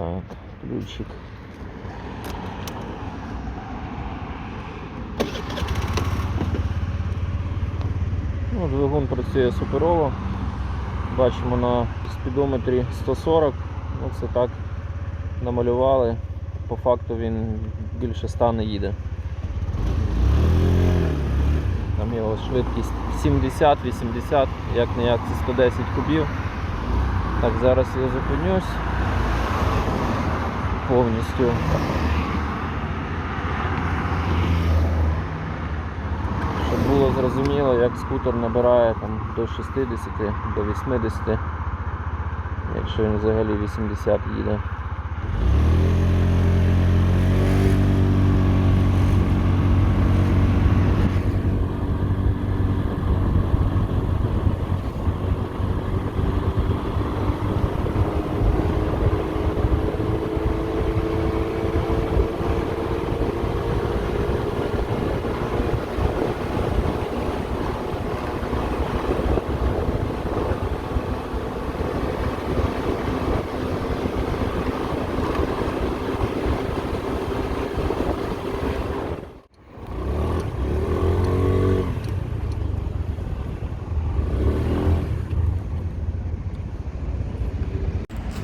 Так, ключик. Ну, двигун працює суперово. Бачимо на спідометрі 140. Ну, це так намалювали. По факту він більше 100 не їде. Там його швидкість 70-80, як не як це 110 кубів. Так, зараз я зупинюсь повністю. Щоб було зрозуміло, як скутер набирає там, до 60, до 80, якщо він взагалі 80 їде.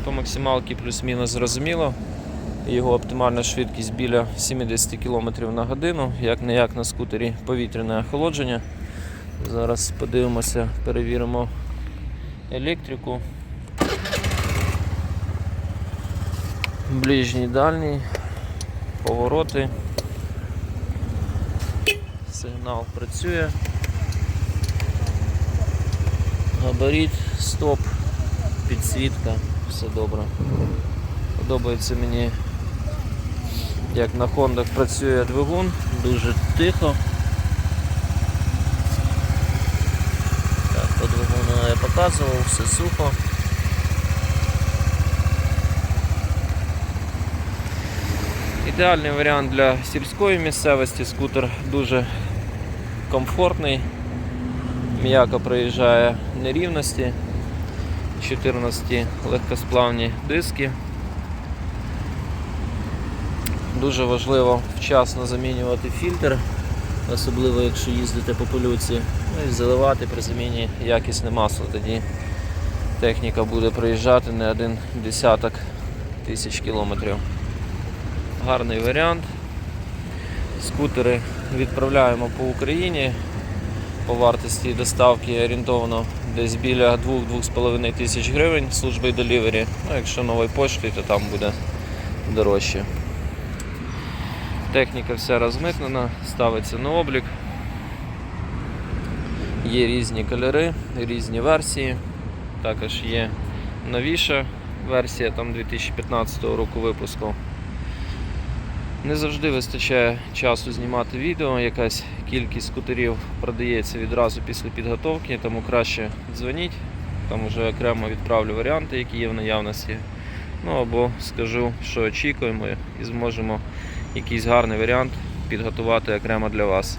По максималки плюс-мінус зрозуміло. Його оптимальна швидкість біля 70 км на годину, як не як на скутері повітряне охолодження. Зараз подивимося, перевіримо електрику. Ближній дальній, повороти. Сигнал працює. Габарит, стоп, підсвітка, все добре. Подобається мені, як на Хондах працює двигун, дуже тихо. Так, по двигуну я показував, все сухо. Ідеальний варіант для сільської місцевості, скутер дуже комфортний, м'яко проїжджає нерівності, 14 легкосплавні диски. Дуже важливо вчасно замінювати фільтр, особливо якщо їздите по полюці, ну і заливати при заміні якісне масло. Тоді техніка буде проїжджати не один десяток тисяч кілометрів. Гарний варіант. Скутери відправляємо по Україні. По вартості доставки орієнтовно десь біля 2-2,5 тисяч гривень служби делівері. Ну, якщо новою поштою, то там буде дорожче. Техніка вся розмитнена, ставиться на облік. Є різні кольори, різні версії. Також є новіша версія там 2015 року випуску. Не завжди вистачає часу знімати відео, якась кількість скутерів продається відразу після підготовки, тому краще дзвоніть, там вже окремо відправлю варіанти, які є в наявності. Ну або скажу, що очікуємо і зможемо якийсь гарний варіант підготувати окремо для вас.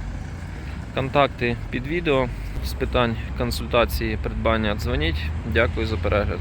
Контакти під відео з питань консультації придбання дзвоніть. Дякую за перегляд.